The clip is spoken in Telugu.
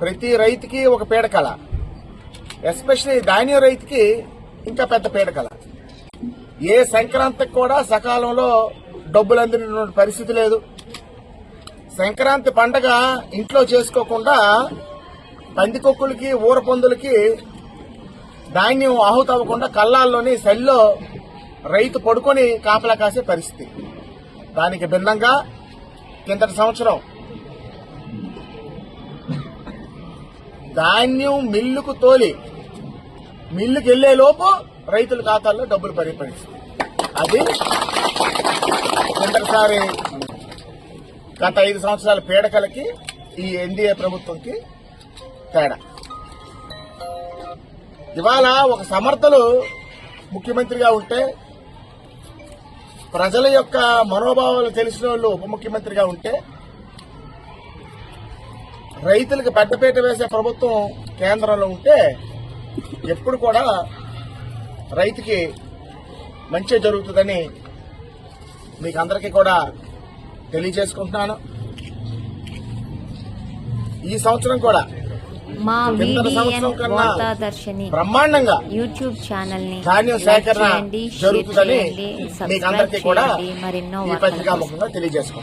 ప్రతి రైతుకి ఒక పీడకల ఎస్పెషల్లీ ధాన్యం రైతుకి ఇంకా పెద్ద పీడకల ఏ సంక్రాంతికి కూడా సకాలంలో డబ్బులు అందినటువంటి పరిస్థితి లేదు. సంక్రాంతి పండగ ఇంట్లో చేసుకోకుండా పందికొక్కులకి ఊర పందులకి ధాన్యం ఆహుతవ్వకుండా కల్లాల్లోని సెల్లో రైతు పడుకొని కాపలా కాసే పరిస్థితి. దానికి భిన్నంగా కిందటి సంవత్సరం ధాన్యం మిల్లుకు తోలి మిల్లుకు వెళ్ళే లోపు రైతుల ఖాతాల్లో డబ్బులు పడే అది కిందటిసారి గత ఐదు సంవత్సరాల పీడకలకి ఈ ఎన్డీఏ ప్రభుత్వంకి తేడా. ఇవాళ ఒక సమర్థలు ముఖ్యమంత్రిగా ఉంటే ప్రజల యొక్క మనోభావాలు తెలిసిన వాళ్ళు ఉప ముఖ్యమంత్రిగా ఉంటే రైతులకు పెద్దపీట వేసే ప్రభుత్వం కేంద్రంలో ఉంటే ఎప్పుడు కూడా రైతుకి మంచి జరుగుతుందని మీకు అందరికీ కూడా తెలియజేసుకుంటున్నాను ఈ సంవత్సరం కూడా మా వార్తాదర్శిని బ్రహ్మాండంగా యూట్యూబ్ ఛానల్ని సేకరణ జరుగుతుందని మీకు అందరికీ కూడా మరెన్నో ఈ వార్తల కోసం. పత్రికాముఖంగా తెలియజేసుకుంటాం